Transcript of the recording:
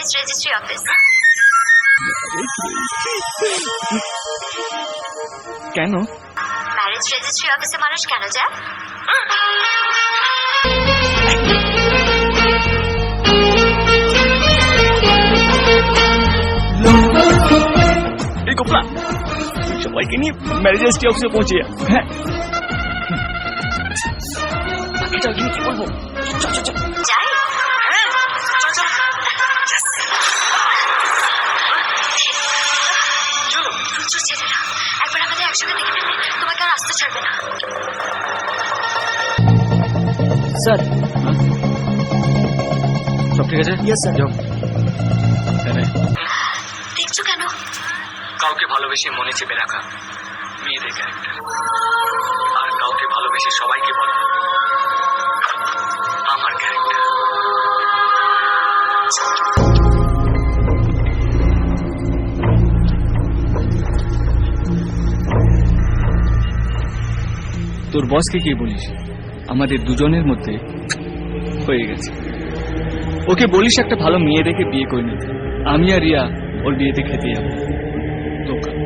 Marriage registry office কেন? Marriage registry অফিসে মানুষ কেন যায়? এই গোপলা সবাইকে নিয়ে ম্যারেজ রেজিস্ট্রি অফিসে পৌঁছে যা। হ্যাঁ। বাকিটা কি বলব চল চল চল। যাই। প্রচুর না একবার আমাদের একসঙ্গে দেখে ফেললে তোমাকে আর আসতে ছাড়বে না। স্যার। সব ঠিক আছে? ইয়েস স্যার যাও। দেখছ কেন? কাউকে ভালোবেসে মনে চেপে রাখা মেয়েদের ক্যারেক্টার তোর বসকে কি বলিস, আমাদের দুজনের মধ্যে হয়ে গেছে। ওকে বলিস একটা ভালো মেয়ে দেখে বিয়ে করে নিতে। আমি আর রিয়া ওর বিয়েতে খেতে যাব। দোকান